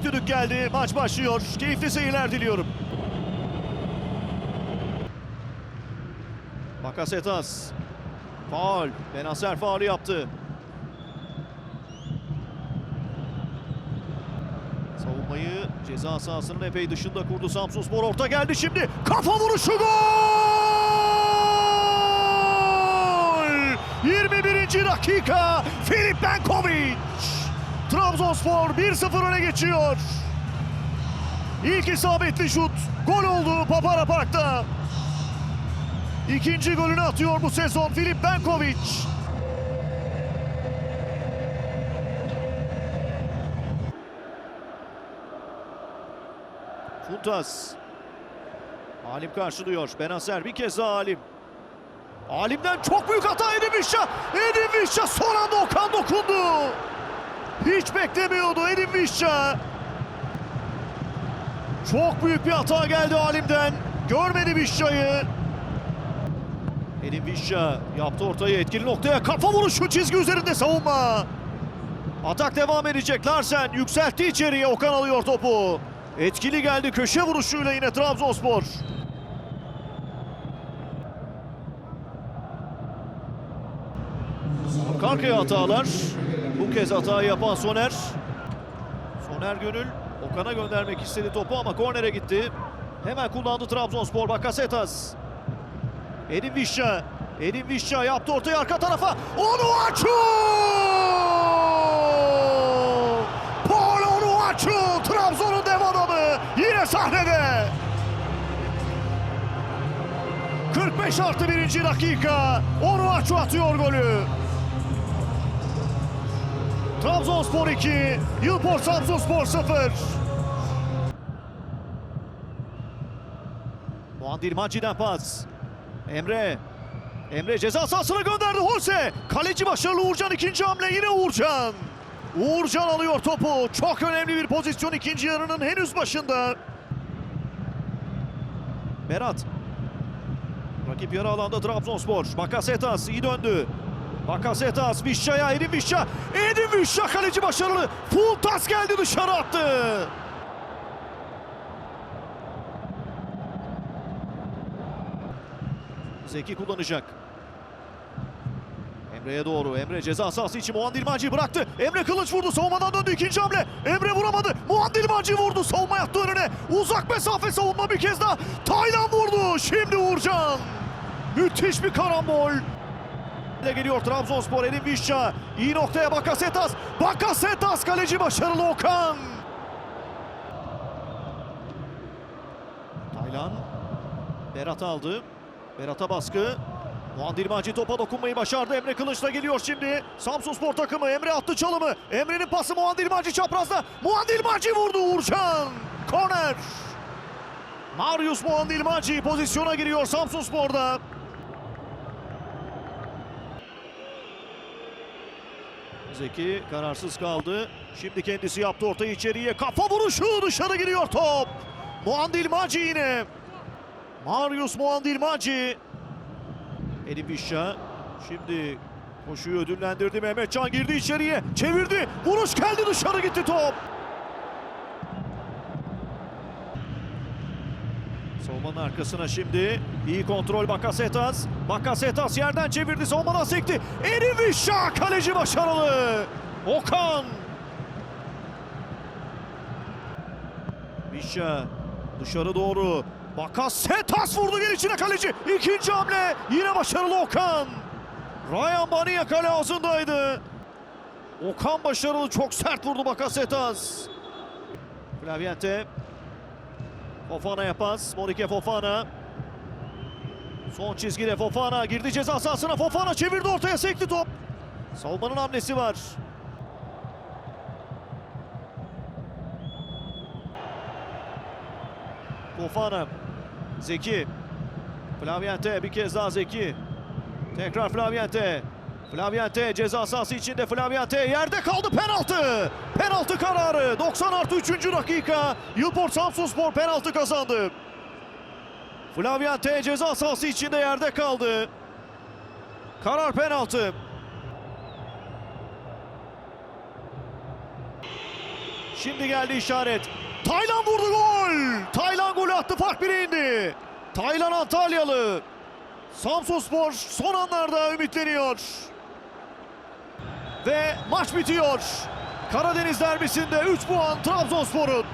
İlk düdük geldi. Maç başlıyor. Keyifli seyirler diliyorum. Bakasetas. Faul. Benacer faulü yaptı. Savunmayı ceza sahasının epey dışında kurdu Samsun Spor. Orta geldi şimdi. Kafa vuruşu gol! 21. dakika. Filip Benkovic. Trabzonspor 1-0 öne geçiyor. İlk isabetli şut gol oldu Papara Park'ta. İkinci golünü atıyor bu sezon Filip Benkovic. Funtas. Alim karşılıyor. Benacer bir kez daha Alim. Alim'den çok büyük hata Edin Vişça. Edin Vişça son anda Okan dokundu. Hiç beklemiyordu Edin Vişça. Çok büyük bir hata geldi Alim'den. Görmedi Vişça'yı. Edin Vişça yaptı ortayı etkili noktaya. Kafa vuruşu çizgi üzerinde savunma. Atak devam edecek. Larsen yükseltti içeriye. Okan alıyor topu. Etkili geldi köşe vuruşuyla yine Trabzonspor. Arka arkaya hatalar. Bu kez hatayı yapan Soner. Soner Gönül Okan'a göndermek istedi topu ama kornere gitti. Hemen kullandı Trabzonspor Bakasetas. Edin Vişça. Edin Vişça yaptı ortaya arka tarafa. Onuachu! Paul Onuachu! Trabzon'un dev adamı. Yine sahnede. 45 artı 1. dakika. Onuachu atıyor golü. Trabzonspor 2, Yılport Samsunspor 0. Muandil Maci'den pas. Emre. Emre ceza sahasına gönderdi Holse. Kaleci başarılı Uğurcan ikinci hamle yine Uğurcan. Uğurcan alıyor topu. Çok önemli bir pozisyon ikinci yarının henüz başında. Berat. Rakip yarı alanda Trabzonspor. Bakasetas iyi döndü. Bakasetas Vişça'ya Edin Vişça. Edin Vişça kaleci başarılı. Full tas geldi dışarı attı. Zeki kullanacak. Emre'ye doğru. Emre ceza sahası için Muandil Maci bıraktı. Emre kılıç vurdu. Savunmadan döndü. ikinci hamle. Emre vuramadı. Muandil Maci vurdu. Savunma yattı önüne. Uzak mesafe savunma bir kez daha. Taylan vurdu. Şimdi Uğurcan. Müthiş bir karambol. İle geliyor Trabzonspor. Edin Vişça. İyi noktaya Bakasetas. Bakasetas kaleci başarılı Okan. Taylan. Berat aldı. Berat'a baskı. Muandil Maci topa dokunmayı başardı. Emre Kılıç'la geliyor şimdi. Samsun Spor takımı. Emre attı çalımı. Emre'nin pası Muandil Maci çaprazda. Muandil Maci vurdu Uğurcan. Korner. Marius Muandil Maci pozisyona giriyor Samsun Spor'da. Zeki kararsız kaldı. Şimdi kendisi yaptı ortayı içeriye. Kafa vuruşu dışarı giriyor top. Muandil Maci yine. Marius Muandil Maci. Edin Vişça. Şimdi koşuyu ödüllendirdi. Mehmetcan girdi içeriye. Çevirdi. Vuruş geldi dışarı gitti top. Savunmanın arkasına şimdi. iyi kontrol Bakasetas. Bakasetas yerden çevirdi. Savunmadan sekti. Edin Vişça kaleci başarılı. Okan. Vişça dışarı doğru. Bakasetas vurdu gel içine kaleci. İkinci hamle yine başarılı Okan. Ryan Baniya kale ağzındaydı. Okan başarılı çok sert vurdu Bakasetas. Claviente. Fofana'ya pas. Morike Fofana. Son çizgide Fofana girdi ceza sahasına. Fofana çevirdi ortaya sekti top. Savunmanın hamlesi var. Fofana. Zeki. Flaviente bir kez daha Zeki. Tekrar Flaviente. Flaviente ceza sahası içinde Flaviente yerde kaldı penaltı. Penaltı kararı 90 artı 3. dakika. Yılport Samsunspor penaltı kazandı. Flaviente ceza sahası içinde yerde kaldı. Karar penaltı. Şimdi geldi işaret. Taylan vurdu gol. Taylan golü attı fark bire indi. Taylan Antalyalı. Samsunspor son anlarda ümitleniyor. Ve maç bitiyor. Karadeniz derbisinde 3 puan Trabzonspor'un.